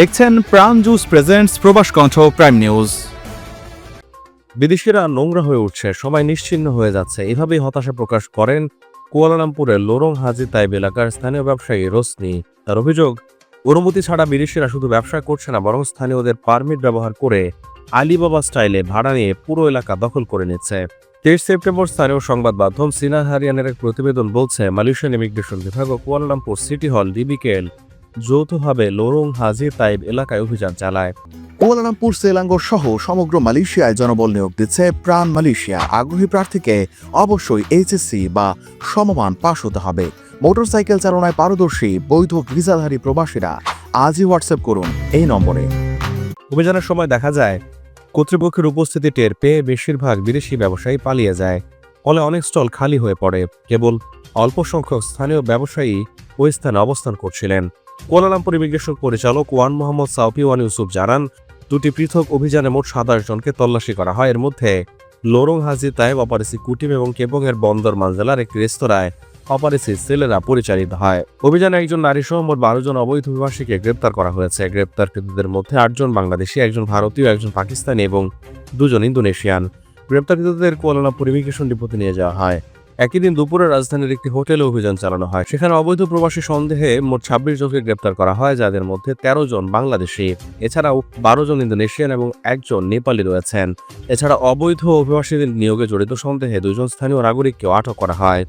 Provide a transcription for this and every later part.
দেখছেন প্রাণ juice presents প্রবাস কণ্ঠ প্রাইম নিউজ বিদেশিরা নোংরা হয়ে উঠছে সবাই নিশ্চিহ্ন হয়ে যাচ্ছে। এভাবেই হতাশা প্রকাশ করেন কুয়ালালামপুরের লোরং হাজি তাইব এলাকার স্থানীয় ব্যবসায়ী রোসনি তার অভিযোগ, অনুমতি ছাড়া বিদেশিরা শুধু ব্যবসা করছে না, বরং স্থানীয়দের পারমিট ব্যবহার করে আলিবাবা স্টাইলে ভাড়া নিয়ে পুরো এলাকা দখল করে নিচ্ছে। তেইশ সেপ্টেম্বর স্থানীয় সংবাদ মাধ্যম সিনা হারিয়ানের এক প্রতিবেদন বলছে, মালয়েশিয়ান ইমিগ্রেশন বিভাগ ও কুয়ালালামপুর সিটি হল ডিবিকেল যৌথভাবে লোরং হাজি তাইব এলাকায় অভিযান চালায়। কুয়ালালামপুর সেলাঙ্গর সহ সমগ্র মালয়েশিয়ায় জনবল নিয়োগ দিচ্ছে প্রাণ মালয়েশিয়া। আগ্রহী প্রার্থীকে অবশ্যই এইচএসসি বা সমমান পাশ হতে হবে। মোটরসাইকেল চালনায় পারদর্শী বৈধ ভিসাধারী প্রবাসীরা আজই হোয়াটসঅ্যাপ করুন এই নম্বরে। অভিযানের সময় দেখা যায় কর্তৃপক্ষের উপস্থিতি টের পেয়ে বেশিরভাগ বিদেশি ব্যবসায়ী পালিয়ে যায়। ফলে অনেক স্টল খালি হয়ে পড়ে। কেবল অল্প সংখ্যক স্থানীয় ব্যবসায়ী ওই স্থানে অবস্থান করছিলেন। কুয়ালালামপুর ইমিগ্রেশন পরিচালক Wan Mohammad Saufi Wan Yusuf জানান, দুটি পৃথক অভিযানে মোট সাতাশ জনকে তল্লাশি করা হয়। এর মধ্যে লোরং, হাজি, তাইব, অপারেসি, কুটিম এবং কেবংয়ের বন্দর মানজেলার একটি রেস্তোরাঁয় অপারেসি সেলেরা পরিচালিত হয়। অভিযানে একজন নারী সহ মোট বারো জন অবৈধ অভিবাসীকে গ্রেপ্তার করা হয়েছে। গ্রেপ্তারকৃতদের মধ্যে আটজন বাংলাদেশি একজন ভারতীয় একজন পাকিস্তানি এবং দুজন ইন্দোনেশিয়ান। গ্রেপ্তারকৃতদের কুয়ালালামপুর ইমিগ্রেশন ডিপোতে নিয়ে যাওয়া হয়। একই দিন দুপুরে রাজধানীর একটি হোটেলে অভিযান চালানো হয়। সেখানে অবৈধ প্রবাসী সন্দেহে মোট ছাব্বিশ জনকে গ্রেপ্তার করা হয়, যাদের মধ্যে তেরো জন বাংলাদেশি। এছাড়াও বারো জন ইন্দোনেশিয়ান এবং একজন নেপালি রয়েছেন। এছাড়া অবৈধ অভিবাসীদের নিয়োগে জড়িত সন্দেহে দুজন স্থানীয় নাগরিককেও আটক করা হয়।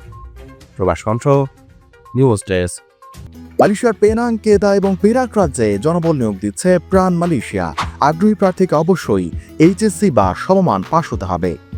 Probash Kantha, news desk. মালয়েশিয়ার পেনাং, কেদা এবং পেরাক রাজ্যে জনবল নিয়োগ দিচ্ছে প্রাণ মালয়েশিয়া। আগ্রহী প্রার্থীকে অবশ্যই এইচএসসি বা সমমান পাশ হতে হবে।